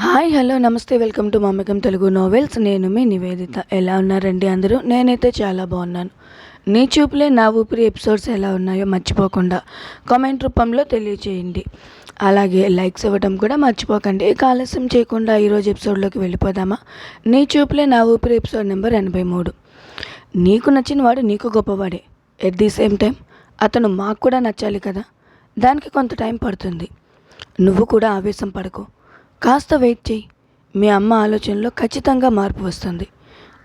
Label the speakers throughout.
Speaker 1: Hi hello namaste welcome to మమ్మకం Telugu novels నేను మీ నివేదిత. ఎలా ఉన్నారండి అందరూ? నేనైతే చాలా బాగున్నాను. నీ చూపులే నా ఊపిరి ఎపిసోడ్స్ ఎలా ఉన్నాయో మర్చిపోకుండా కామెంట్ రూపంలో తెలియచేయండి. అలాగే లైక్స్ ఇవ్వడం కూడా మర్చిపోకండి. ఇక ఆలస్యం చేయకుండా ఈరోజు ఎపిసోడ్లోకి వెళ్ళిపోదామా? నీ చూపులే నా ఊపిరి ఎపిసోడ్ నెంబర్ ఎనభై మూడు. నీకు నచ్చిన వాడు నీకు గొప్పవాడే. ఎట్ ది సేమ్ టైం అతను మాకు కూడా నచ్చాలి కదా? దానికి కొంత టైం పడుతుంది. నువ్వు కూడా ఆవేశం పడకు. కాస్త వెయిట్ చేయి. మీ అమ్మ ఆలోచనలో ఖచ్చితంగా మార్పు వస్తుంది.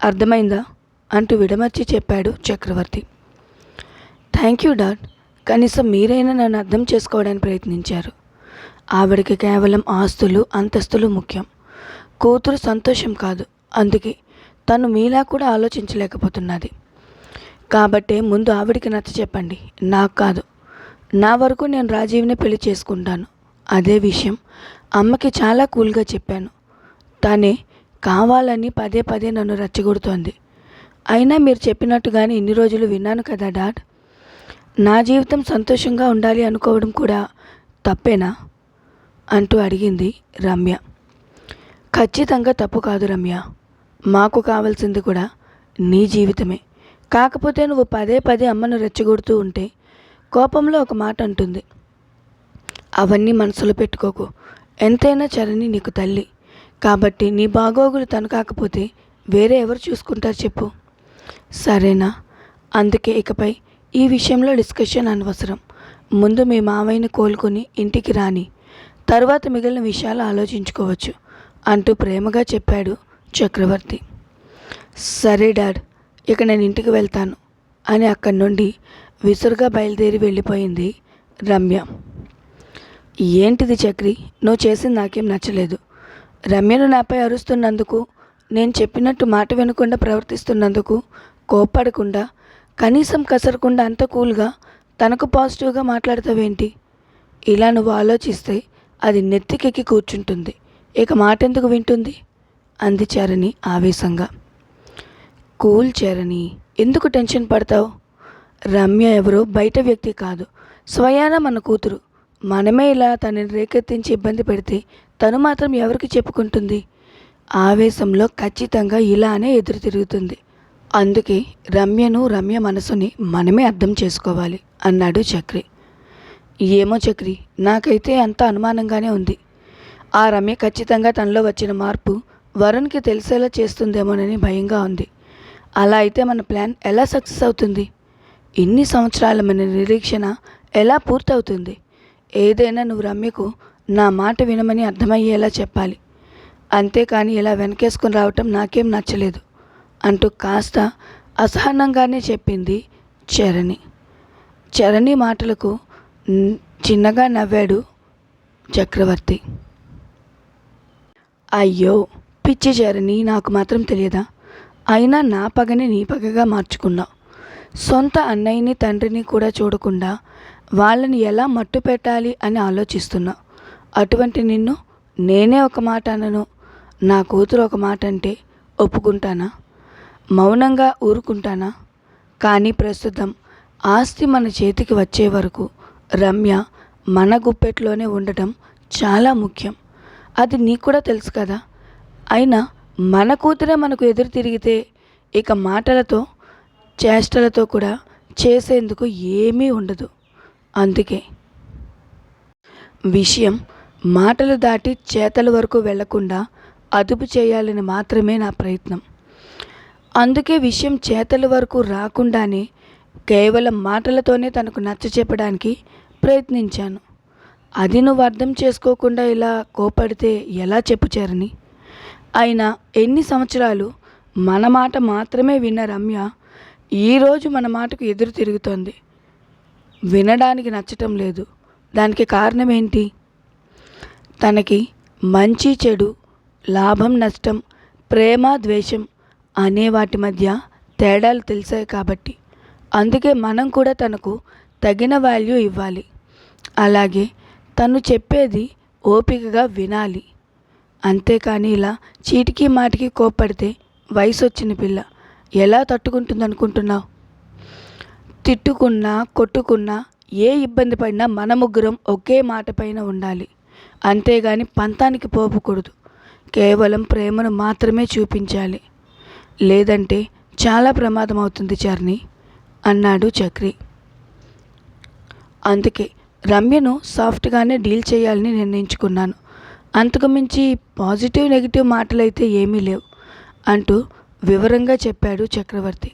Speaker 1: అర్థమైందా? అంటూ విడమర్చి చెప్పాడు చక్రవర్తి. Thank you dad. కనీసం మీరైనా నన్ను అర్థం చేసుకోవడానికి ప్రయత్నించారు. ఆవిడకి కేవలం ఆస్తులు అంతస్తులు ముఖ్యం. కూతురు సంతోషం కాదు. అందుకే తను మీలా కూడా ఆలోచించలేకపోతున్నది. కాబట్టే ముందు ఆవిడికి నచ్చ చెప్పండి. నాకు కాదు. నా వరకు నేను రాజీవ్ని పెళ్ళి చేసుకుంటాను. అదే విషయం. అమ్మకి చాలా కూల్గా చెప్పాను. తనే కావాలని పదే పదే నన్ను రెచ్చగొడుతోంది. అయినా మీరు చెప్పినట్టుగానే ఇన్ని రోజులు విన్నాను కదా డాడ్. నా జీవితం సంతోషంగా ఉండాలి అనుకోవడం కూడా తప్పేనా? అంటూ అడిగింది రమ్య. ఖచ్చితంగా తప్పు కాదు రమ్య. మాకు కావాల్సింది కూడా నీ జీవితమే. కాకపోతే నువ్వు పదే పదే అమ్మను రెచ్చగొడుతూ ఉంటే కోపంలో ఒక మాట అంటుంది. అవన్నీ మనసులో పెట్టుకోకు. ఎంతైనా చరణి నీకు తల్లి. కాబట్టి నీ బాగోగులు తను కాకపోతే వేరే ఎవరు చూసుకుంటారు చెప్పు. సరేనా? అందుకే ఇకపై ఈ విషయంలో డిస్కషన్ అనవసరం. ముందు మీ మావయ్యని కోలుకొని ఇంటికి రాని తర్వాత మిగిలిన విషయాలు ఆలోచించుకోవచ్చు అంటూ ప్రేమగా చెప్పాడు చక్రవర్తి. సరే డాడ్ ఇక నేను ఇంటికి వెళ్తాను అని అక్కడి నుండి విసురుగా బయలుదేరి వెళ్ళిపోయింది రమ్య. ఏంటిది చక్రి? నువ్వు చేసింది నాకేం నచ్చలేదు. రమ్యను నాపై అరుస్తున్నందుకు నేను చెప్పినట్టు మాట వినకుండా ప్రవర్తిస్తున్నందుకు కోప్పడకుండా కనీసం కసరకుండా అంత కూల్గా తనకు పాజిటివ్గా మాట్లాడతావేంటి? ఇలా నువ్వు ఆలోచిస్తే అది నెత్తికెక్కి కూర్చుంటుంది. ఇక మాట ఎందుకు వింటుంది? అంది చరణి ఆవేశంగా. కూల్ చరణి ఎందుకు టెన్షన్ పడతావు? రమ్య ఎవరో బయట వ్యక్తి కాదు. స్వయాన మన కూతురు. మనమే ఇలా తనని రేకెత్తించి ఇబ్బంది పెడితే తను మాత్రం ఎవరికి చెప్పుకుంటుంది? ఆవేశంలో ఖచ్చితంగా ఇలానే ఎదురు తిరుగుతుంది. అందుకే రమ్యను రమ్య మనసుని మనమే అర్థం చేసుకోవాలి అన్నాడు చక్రి. ఏమో చక్రి నాకైతే అంత అనుమానంగానే ఉంది. ఆ రమ్య ఖచ్చితంగా తనలో వచ్చిన మార్పు వరుణ్కి తెలిసేలా చేస్తుందేమోనని భయంగా ఉంది. అలా అయితే మన ప్లాన్ ఎలా సక్సెస్ అవుతుంది? ఇన్ని సంవత్సరాల మన నిరీక్షణ ఎలా పూర్తవుతుంది? ఏదైనా నువ్వు రమ్యకు నా మాట వినమని అర్థమయ్యేలా చెప్పాలి. అంతేకాని ఇలా వెనకేసుకుని రావటం నాకేం నచ్చలేదు. అంటూ కాస్త అసహనంగానే చెప్పింది చరణి. చరణి మాటలకు చిన్నగా నవ్వాడు చక్రవర్తి. అయ్యో పిచ్చి చరణి నాకు మాత్రం తెలియదా? అయినా నా పగని నీ పగగా మార్చుకున్నావు. సొంత అన్నయ్యని తండ్రిని కూడా చూడకుండా వాళ్ళని ఎలా మట్టు పెట్టాలి అని ఆలోచిస్తున్నా. అటువంటి నిన్ను నేనే ఒక మాట అనను నా కూతురు ఒక మాట అంటే ఒప్పుకుంటానా? మౌనంగా ఊరుకుంటానా? కానీ ప్రస్తుతం ఆస్తి మన చేతికి వచ్చే వరకు రమ్య మన గుప్పెట్లోనే ఉండటం చాలా ముఖ్యం. అది నీకు కూడా తెలుసు కదా. అయినా మన కూతురే మనకు ఎదురు తిరిగితే ఇక మాటలతో చేష్టలతో కూడా చేసేందుకు ఏమీ ఉండదు. అందుకే విషయం మాటలు దాటి చేతల వరకు వెళ్ళకుండా అదుపు చేయాలని మాత్రమే నా ప్రయత్నం. అందుకే విషయం చేతల వరకు రాకుండానే కేవలం మాటలతోనే తనకు నచ్చ చెప్పడానికి ప్రయత్నించాను. అది నువ్వు అర్థం చేసుకోకుండా ఇలా కోపడితే ఎలా చెప్పుచారని అయినా ఎన్ని సంవత్సరాలు మన మాట మాత్రమే విన్న రమ్య ఈరోజు మన మాటకు ఎదురు తిరుగుతోంది. వినడానికి నచ్చటం లేదు. దానికి కారణం ఏంటి? తనకి మంచి చెడు లాభం నష్టం ప్రేమ ద్వేషం అనే వాటి మధ్య తేడాలు తెలిసాయి కాబట్టి. అందుకే మనం కూడా తనకు తగిన వాల్యూ ఇవ్వాలి. అలాగే తను చెప్పేది ఓపికగా వినాలి. అంతేకాని ఇలా చీటికి మాటికి కోప్పడితే వయసు వచ్చిన పిల్ల ఎలా తట్టుకుంటుంది అనుకుంటున్నావు తిట్టుకున్నా కొట్టుకున్నా ఏ ఇబ్బంది పడినా మన ముగ్గురం ఒకే మాట పైన ఉండాలి. అంతేగాని పంతానికి పోకూడదు కేవలం ప్రేమను మాత్రమే చూపించాలి. లేదంటే చాలా ప్రమాదం అవుతుంది చర్ని అన్నాడు చక్రి. అందుకే రమ్యను సాఫ్ట్గానే డీల్ చేయాలని నిర్ణయించుకున్నాను. అంతకు మించి పాజిటివ్ నెగిటివ్ మాటలైతే ఏమీ లేవు అంటూ వివరంగా చెప్పాడు చక్రవర్తి.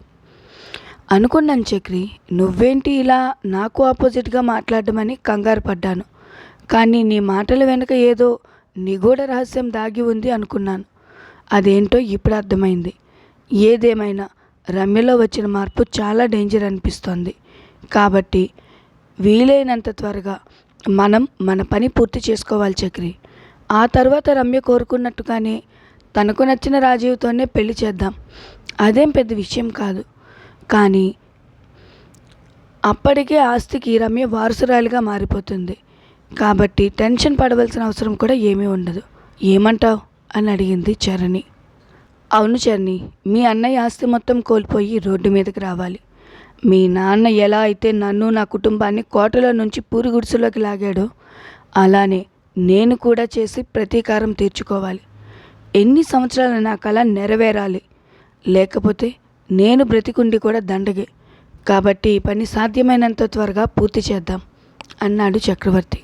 Speaker 1: అనుకున్నాను చక్రి నువ్వేంటి ఇలా నాకు ఆపోజిట్గా మాట్లాడమని కంగారు పడ్డాను. కానీ నీ మాటల వెనుక ఏదో నిగూఢ రహస్యం దాగి ఉంది అనుకున్నాను. అదేంటో ఇప్పుడు అర్థమైంది. ఏదేమైనా రమ్యలో వచ్చిన మార్పు చాలా డేంజర్ అనిపిస్తోంది. కాబట్టి వీలైనంత త్వరగా మనం మన పని పూర్తి చేసుకోవాలి చక్రి. ఆ తర్వాత రమ్య కోరుకున్నట్టుగానే తనకు నచ్చిన రాజీవ్తోనే పెళ్ళి చేద్దాం. అదేం పెద్ద విషయం కాదు. కానీ అప్పటికే ఆస్తికి రమ్య వారసురాలిగా మారిపోతుంది. కాబట్టి టెన్షన్ పడవలసిన అవసరం కూడా ఏమీ ఉండదు. ఏమంటావు? అని అడిగింది చరణి. అవును చరణి మీ అన్నయ్య ఆస్తి మొత్తం కోల్పోయి రోడ్డు మీదకి రావాలి. మీ నాన్న ఎలా అయితే నన్ను నా కుటుంబాన్ని కోటలో నుంచి పూరి గుడిసెలోకి లాగాడో అలానే నేను కూడా చేసి ప్రతీకారం తీర్చుకోవాలి. ఎన్ని సంవత్సరాలు నా కళ నెరవేరాలి. లేకపోతే నేను బ్రతికుండి కూడా దండగే. కాబట్టి ఈ పని సాధ్యమైనంత త్వరగా పూర్తి చేద్దాం అన్నాడు చక్రవర్తి.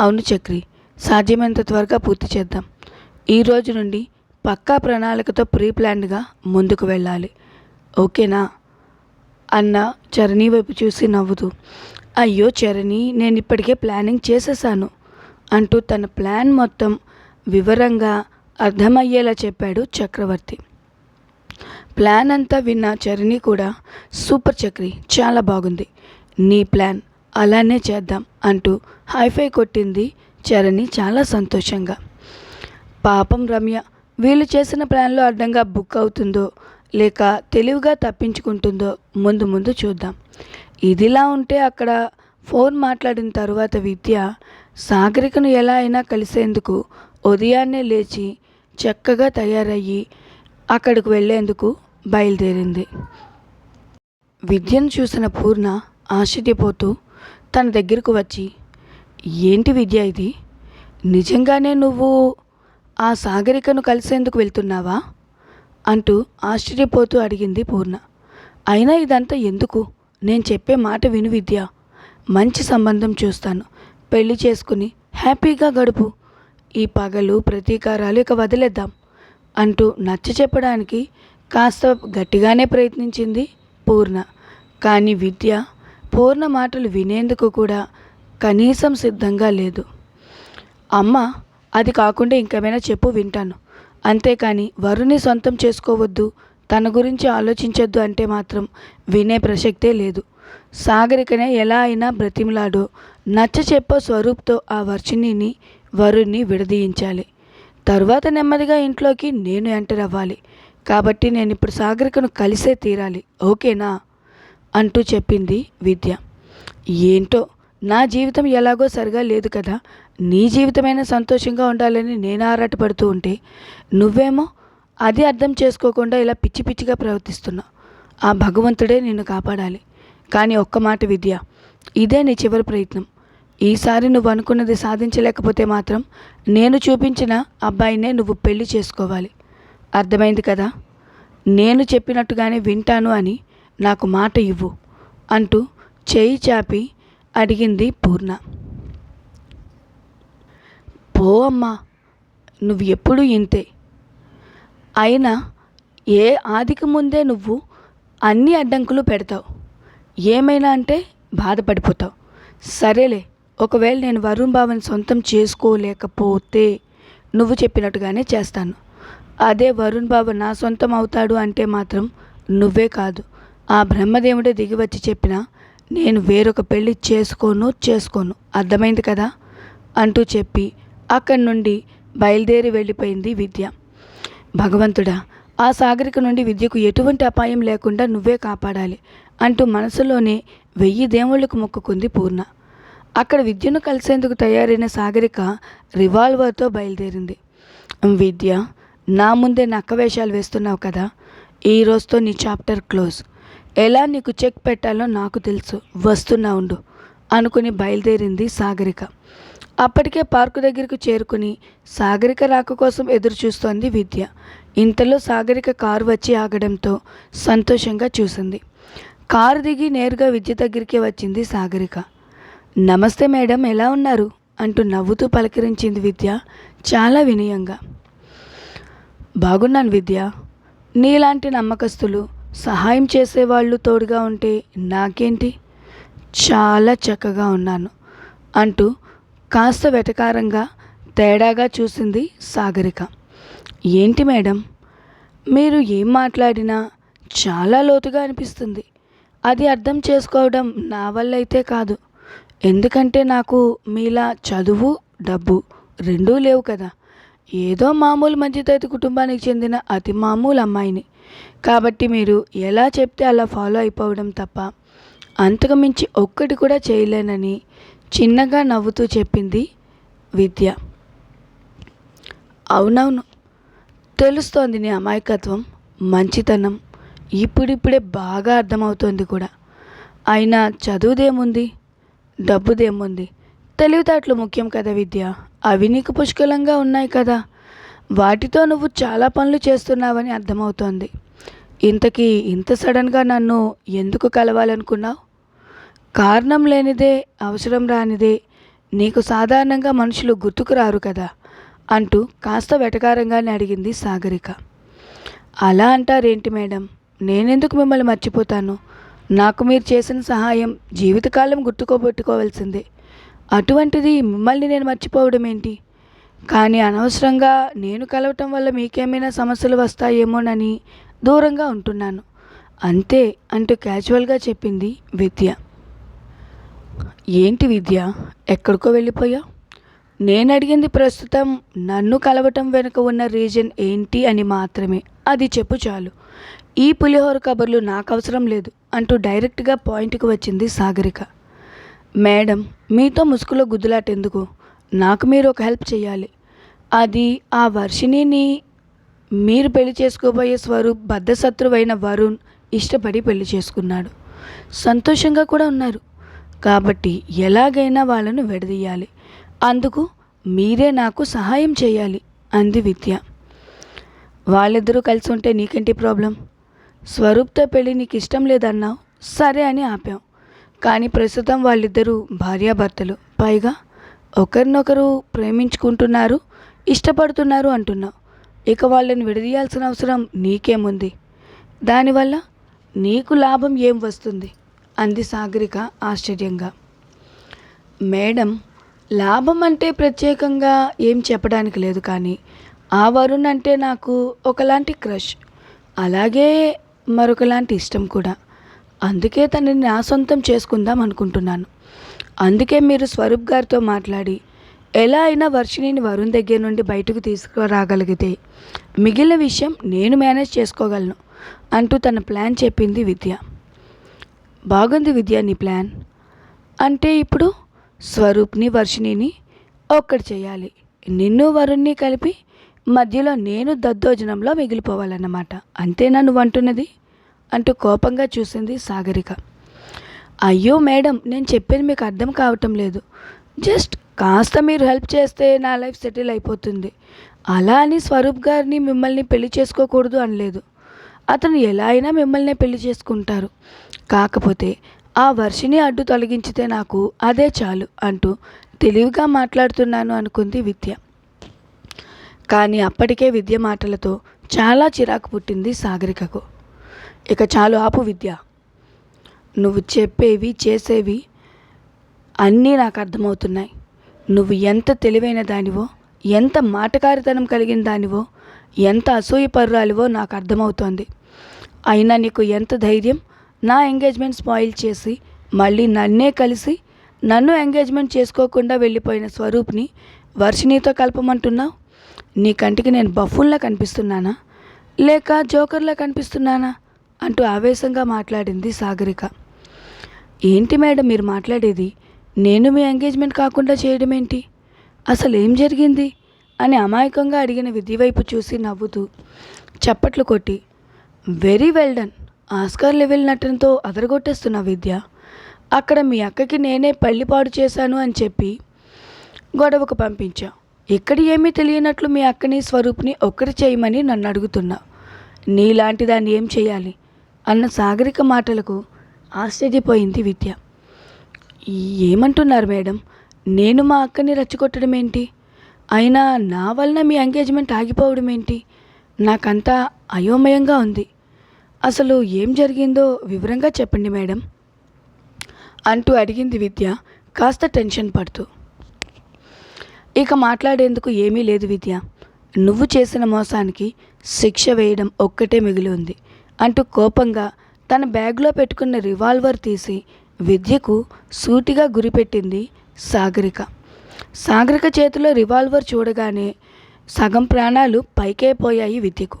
Speaker 1: అవును చక్రి సాధ్యమైనంత త్వరగా పూర్తి చేద్దాం. ఈ రోజు నుండి పక్కా ప్రణాళికతో ప్రీ ప్లాన్డ్గా ముందుకు వెళ్ళాలి. ఓకేనా? అన్న చరణి వైపు చూసి నవ్వుతూ అయ్యో చరణి నేను ఇప్పటికే ప్లానింగ్ చేసేసాను అంటూ తన ప్లాన్ మొత్తం వివరంగా అర్థమయ్యేలా చెప్పాడు చక్రవర్తి. ప్లాన్ అంతా విన్న చరణి కూడా సూపర్ చక్రి చాలా బాగుంది. నీ ప్లాన్ అలానే చేద్దాం అంటూ హైఫై కొట్టింది చరణి చాలా సంతోషంగా. పాపం రమ్య వీళ్ళు చేసిన ప్లాన్లో అడ్డంగా బుక్ అవుతుందో లేక తెలివిగా తప్పించుకుంటుందో ముందు ముందు చూద్దాం. ఇదిలా ఉంటే అక్కడ ఫోన్ మాట్లాడిన తర్వాత విద్య సాగరికను ఎలా అయినా కలిసేందుకు ఉదయాన్నే లేచి చక్కగా తయారయ్యి అక్కడికి వెళ్ళేందుకు బయలుదేరింది. విద్యను చూసిన పూర్ణ ఆశ్చర్యపోతూ తన దగ్గరకు వచ్చి ఏంటి విద్య ఇది? నిజంగానే నువ్వు ఆ సాగరికను కలిసేందుకు వెళ్తున్నావా? అంటూ ఆశ్చర్యపోతూ అడిగింది పూర్ణ. అయినా ఇదంతా ఎందుకు? నేను చెప్పే మాట విను విద్య. మంచి సంబంధం చూస్తాను. పెళ్ళి చేసుకుని హ్యాపీగా గడుపు. ఈ పగలు ప్రతీకారాలు ఇక వదిలేద్దాం. అంటూ నచ్చ చెప్పడానికి కాస్త గట్టిగానే ప్రయత్నించింది పూర్ణ. కానీ విద్య పూర్ణ మాటలు వినేందుకు కూడా కనీసం సిద్ధంగా లేదు. అమ్మ అది కాకుండా ఇంకేమైనా చెప్పు వింటాను. అంతేకాని వరుని సొంతం చేసుకోవద్దు తన గురించి ఆలోచించొద్దు అంటే మాత్రం వినే ప్రసక్తే లేదు. సాగరికనే ఎలా అయినా బ్రతిమలాడో నచ్చ చెప్పో స్వరూప్తో ఆ వర్షిణిని వరుణ్ణి విడదీయించాలి. తరువాత నెమ్మదిగా ఇంట్లోకి నేను ఎంటర్ అవ్వాలి. కాబట్టి నేను ఇప్పుడు సాగరికను కలిసే తీరాలి. ఓకేనా? అంటూ చెప్పింది విద్య. ఏంటో? నా జీవితం ఎలాగో సరిగా లేదు కదా. నీ జీవితమైనా సంతోషంగా ఉండాలని నేను ఆరాటపడుతూ ఉంటే నువ్వేమో అది అర్థం చేసుకోకుండా ఇలా పిచ్చి పిచ్చిగా ప్రవర్తిస్తున్నావు ఆ భగవంతుడే నిన్ను కాపాడాలి. కానీ ఒక్క మాట విద్య. ఇదే నీ చివరి ప్రయత్నం. ఈసారి నువ్వు అనుకున్నది సాధించలేకపోతే మాత్రం నేను చూపించిన అబ్బాయినే నువ్వు పెళ్ళి చేసుకోవాలి. అర్థమైంది కదా? నేను చెప్పినట్టుగానే వింటాను అని నాకు మాట ఇవ్వు అంటూ చేయి చాపి అడిగింది పూర్ణ. పో అమ్మా నువ్వు ఎప్పుడూ ఇంతే. అయినా ఏ ఆదికి ముందే నువ్వు అన్ని అడ్డంకులు పెడతావు. ఏమైనా అంటే బాధపడిపోతావు. సరేలే ఒకవేళ నేను వరుణ్ బాబుని సొంతం చేసుకోలేకపోతే నువ్వు చెప్పినట్టుగానే చేస్తాను. అదే వరుణ్ బాబు నా సొంతం అవుతాడు అంటే మాత్రం నువ్వే కాదు. ఆ బ్రహ్మదేవుడే దిగి వచ్చి చెప్పినా నేను వేరొక పెళ్ళి చేసుకోను చేసుకోను. అర్థమైంది కదా? అంటూ చెప్పి అక్కడి నుండి బయలుదేరి వెళ్ళిపోయింది విద్య. భగవంతుడా ఆ సాగరిక నుండి విద్యకు ఎటువంటి అపాయం లేకుండా నువ్వే కాపాడాలి అంటూ మనసులోనే వెయ్యి దేవుళ్ళకు మొక్కుకుంది పూర్ణ. అక్కడ విద్యను కలిసేందుకు తయారైన సాగరిక రివాల్వర్తో బయలుదేరింది. విద్య నా ముందే నక్క వేషాలు వేస్తున్నావు కదా ఈ రోజుతో నీ చాప్టర్ క్లోజ్. ఎలా నీకు చెక్ పెట్టాలో నాకు తెలుసు వస్తున్నా ఉండు అనుకుని బయలుదేరింది సాగరిక. అప్పటికే పార్కు దగ్గరకు చేరుకుని సాగరిక రాక కోసం ఎదురు చూస్తోంది విద్య. ఇంతలో సాగరిక కారు వచ్చి ఆగడంతో సంతోషంగా చూసింది. కారు దిగి నేరుగా విద్య దగ్గరికి వచ్చింది సాగరిక. నమస్తే మేడం ఎలా ఉన్నారు? అంటూ నవ్వుతూ పలకరించింది విద్య చాలా వినయంగా. బాగున్నాను విద్య. నీలాంటి నమ్మకస్తులు సహాయం చేసేవాళ్ళు తోడుగా ఉంటే నాకేంటి? చాలా చక్కగా ఉన్నాను అంటూ కాస్త వెటకారంగా తేడాగా చూసింది సాగరిక. ఏంటి మేడం? మీరు ఏం మాట్లాడినా చాలా లోతుగా అనిపిస్తుంది. అది అర్థం చేసుకోవడం నా వల్ల అయితే కాదు. ఎందుకంటే నాకు మీలా చదువు డబ్బు రెండూ లేవు కదా. ఏదో మామూలు మధ్యతరగతి కుటుంబానికి చెందిన అతి మామూలు అమ్మాయిని. కాబట్టి మీరు ఎలా చెప్తే అలా ఫాలో అయిపోవడం తప్ప అంతకు మించి ఒక్కటి కూడా చేయలేనని చిన్నగా నవ్వుతూ చెప్పింది విద్య. అవునవును తెలుస్తోంది నీ అమాయకత్వం మంచితనం. ఇప్పుడిప్పుడే బాగా అర్థమవుతోంది కూడా. అయినా చదువుదేముంది? డబ్బుదేముంది? తెలివితేటలు ముఖ్యం కదా విద్య. అవి నీకు పుష్కలంగా ఉన్నాయి కదా. వాటితో నువ్వు చాలా పనులు చేస్తున్నావని అర్థమవుతోంది. ఇంతకీ ఇంత సడన్గా నన్ను ఎందుకు కలవాలనుకున్నావు? కారణం లేనిదే అవసరం రానిదే నీకు సాధారణంగా మనుషులు గుర్తుకు రారు కదా అంటూ కాస్త వెటకారంగానే అడిగింది సాగరిక. అలా అంటారేంటి మేడం? నేనెందుకు మిమ్మల్ని మర్చిపోతాను? నాకు మీరు చేసిన సహాయం జీవితకాలం గుర్తుకోబెట్టుకోవాల్సిందే. అటువంటిది మిమ్మల్ని నేను మర్చిపోవడం ఏంటి? కానీ అనవసరంగా నేను కలవటం వల్ల మీకేమైనా సమస్యలు వస్తాయేమోనని దూరంగా ఉంటున్నాను. అంతే అంటూ క్యాజువల్గా చెప్పింది విద్య. ఏంటి విద్య? ఎక్కడికో వెళ్ళిపోయా? నేను అడిగింది ప్రస్తుతం నన్ను కలవటం వెనుక ఉన్న రీజన్ ఏంటి అని మాత్రమే. అది చెప్పు చాలు. ఈ పులిహోర కబుర్లు నాకు అవసరం లేదు అంటూ డైరెక్ట్గా పాయింట్కి వచ్చింది సాగరిక. మేడం మీతో ముసుగులో గుద్దులాటెందుకు? నాకు మీరు ఒక హెల్ప్ చేయాలి అది ఆ వర్షిణిని మీరు పెళ్ళి చేసుకోబోయే స్వరూప్ బద్ధశత్రువైన వరుణ్ ఇష్టపడి పెళ్ళి చేసుకున్నాడు. సంతోషంగా కూడా ఉన్నారు. కాబట్టి ఎలాగైనా వాళ్ళను విడదీయాలి. అందుకు మీరే నాకు సహాయం చేయాలి అంది విద్య. వాళ్ళిద్దరూ కలిసి ఉంటే నీకేంటి ప్రాబ్లం? స్వరూప్తో పెళ్ళి నీకు ఇష్టం లేదన్నావు సరే అని ఆపాం. కానీ ప్రస్తుతం వాళ్ళిద్దరూ భార్యాభర్తలు. పైగా ఒకరినొకరు ప్రేమించుకుంటున్నారు ఇష్టపడుతున్నారు అంటున్నావు ఇక వాళ్ళని విడదీయాల్సిన అవసరం నీకేముంది? దానివల్ల నీకు లాభం ఏం వస్తుంది? అంది సాగరిక ఆశ్చర్యంగా. మేడం లాభం అంటే ప్రత్యేకంగా ఏం చెప్పడానికి లేదు కానీ ఆ వరుణ్ అంటే నాకు ఒకలాంటి క్రష్. అలాగే మరొకలాంటి ఇష్టం కూడా. అందుకే తనని నా సొంతం చేసుకుందాం అనుకుంటున్నాను. అందుకే మీరు స్వరూప్ గారితో మాట్లాడి ఎలా అయినా వర్షిణిని వరుణ్ దగ్గర నుండి బయటకు తీసుకురాగలిగితే మిగిలిన విషయం నేను మేనేజ్ చేసుకోగలను అంటూ తన ప్లాన్ చెప్పింది విద్య. బాగుంది విద్య నీ ప్లాన్. అంటే ఇప్పుడు స్వరూప్ని వర్షిణిని ఒక్కటి చేయాలి. నిన్ను వరుణ్ణి కలిపి మధ్యలో నేను దద్దోజనంలో మిగిలిపోవాలన్నమాట. అంతేనా నువ్వు అంటున్నది అంటూ కోపంగా చూసింది సాగరిక. అయ్యో మేడం నేను చెప్పేది మీకు అర్థం కావటం లేదు. జస్ట్ కాస్త మీరు హెల్ప్ చేస్తే నా లైఫ్ సెటిల్ అయిపోతుంది. అలా అని స్వరూప్ గారిని మిమ్మల్ని పెళ్ళి చేసుకోకూడదు అనలేదు. అతను ఎలా అయినా మిమ్మల్ని పెళ్ళి చేసుకుంటారు. కాకపోతే ఆ వర్షిని అడ్డు తొలగించితే నాకు అదే చాలు అంటూ తెలివిగా మాట్లాడుతున్నాను అనుకుంది విద్య. కానీ అప్పటికే విద్య మాటలతో చాలా చిరాకు పుట్టింది సాగరికకు. ఇక చాలు ఆపు విద్య. నువ్వు చెప్పేవి చేసేవి అన్నీ నాకు అర్థమవుతున్నాయి. నువ్వు ఎంత తెలివైన దానివో ఎంత మాటకారితనం కలిగిన దానివో ఎంత అసూయపరురాలివో నాకు అర్థమవుతోంది. అయినా నీకు ఎంత ధైర్యం నా ఎంగేజ్మెంట్ స్పాయిల్ చేసి మళ్ళీ నన్నే కలిసి నన్ను ఎంగేజ్మెంట్ చేసుకోకుండా వెళ్ళిపోయిన స్వరూప్ని వర్షిణితో కలపమంటున్నావు? నీ కంటికి నేను బఫుల్లా కనిపిస్తున్నానా? లేక జోకర్లా కనిపిస్తున్నానా? అంటూ ఆవేశంగా మాట్లాడింది సాగరిక. ఏంటి మేడం మీరు మాట్లాడేది? నేను మీ ఎంగేజ్మెంట్ కాకుండా చేయడం ఏంటి అసలు ఏం జరిగింది? అని అమాయకంగా అడిగిన విధి వైపు చూసి నవ్వుతూ చప్పట్లు కొట్టి very well done. Oscar level నటనతో అదరగొట్టేస్తున్న విద్య. అక్కడ మీ అక్కకి నేనే పెళ్ళి పాడు చేశాను అని చెప్పి గొడవకు పంపించా. ఇక్కడ ఏమీ తెలియనట్లు మీ అక్కని స్వరూప్ని ఒక్కటి చేయమని నన్ను అడుగుతున్నా. నీలాంటి దాన్ని ఏం చేయాలి? అన్న సాగరిక మాటలకు ఆశ్చర్యపోయింది విద్య. ఏమంటున్నారు మేడం? నేను మా అక్కని రెచ్చగొట్టడం ఏంటి అయినా నా వలన మీ ఎంగేజ్మెంట్ ఆగిపోవడం ఏంటి నాకంతా అయోమయంగా ఉంది. అసలు ఏం జరిగిందో వివరంగా చెప్పండి మేడం. అంటూ అడిగింది విద్య కాస్త టెన్షన్ పడుతూ. ఇక మాట్లాడేందుకు ఏమీ లేదు విద్య. నువ్వు చేసిన మోసానికి శిక్ష వేయడం ఒక్కటే మిగిలి ఉంది. అంటూ కోపంగా తన బ్యాగ్లో పెట్టుకున్న రివాల్వర్ తీసి విద్యకు సూటిగా గురిపెట్టింది సాగరిక. సాగరిక చేతిలో రివాల్వర్ చూడగానే సగం ప్రాణాలు పైకే పోయాయి విద్యకు.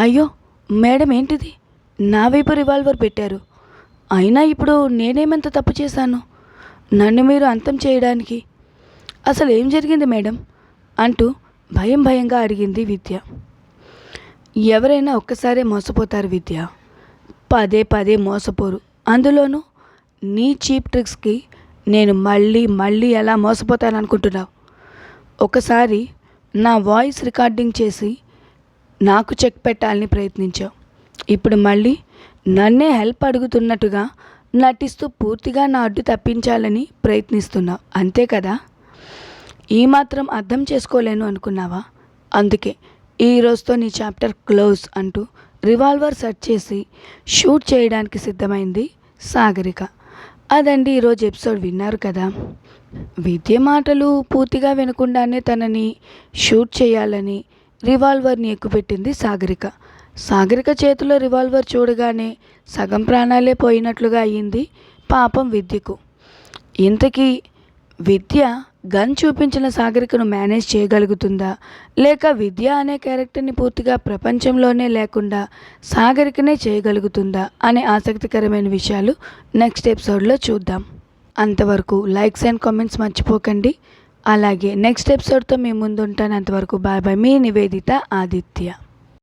Speaker 1: అయ్యో మేడం ఏంటిది? నా వైపు రివాల్వర్ పెట్టారు. అయినా ఇప్పుడు నేనేమంత తప్పు చేశాను? నన్ను మీరు అంతం చేయడానికి అసలు ఏం జరిగింది మేడం? అంటూ భయం భయంగా అడిగింది విద్య. ఎవరైనా ఒక్కసారే మోసపోతారు విద్య. పదే పదే మోసపోరు. అందులోనూ నీ చీప్ ట్రిక్స్కి నేను మళ్ళీ మళ్ళీ ఎలా మోసపోతాను అనుకుంటున్నావు ఒకసారి నా వాయిస్ రికార్డింగ్ చేసి నాకు చెక్ పెట్టాలని ప్రయత్నించావు. ఇప్పుడు మళ్ళీ నన్నే హెల్ప్ అడుగుతున్నట్టుగా నటిస్తూ పూర్తిగా నా అడ్డు తప్పించాలని ప్రయత్నిస్తున్నావు. అంతే కదా? ఈ మాత్రం అర్థం చేసుకోలేను అనుకున్నావా? అందుకే ఈ రోజుతో నీ చాప్టర్ క్లోజ్ అంటూ రివాల్వర్ సెట్ చేసి షూట్ చేయడానికి సిద్ధమైంది సాగరిక. అదండి ఈరోజు ఎపిసోడ్ విన్నారు కదా. విద్య మాటలు పూర్తిగా వినకుండానే తనని షూట్ చేయాలని రివాల్వర్ని ఎక్కుపెట్టింది సాగరిక. సాగరిక చేతిలో రివాల్వర్ చూడగానే సగం ప్రాణాలే పోయినట్లుగా అయ్యింది పాపం విద్యకు. ఇంతకీ విద్య గన్ చూపించిన సాగరికను మేనేజ్ చేయగలుగుతుందా? లేక విద్య అనే క్యారెక్టర్ని పూర్తిగా ప్రపంచంలోనే లేకుండా సాగరికనే చేయగలుగుతుందా? అనే ఆసక్తికరమైన విషయాలు నెక్స్ట్ ఎపిసోడ్లో చూద్దాం. అంతవరకు లైక్స్ అండ్ కామెంట్స్ మర్చిపోకండి. అలాగే నెక్స్ట్ ఎపిసోడ్తో మీ ముందు ఉంటాను అంతవరకు బాయ్ బాయ్ మీ నివేదిత ఆదిత్య.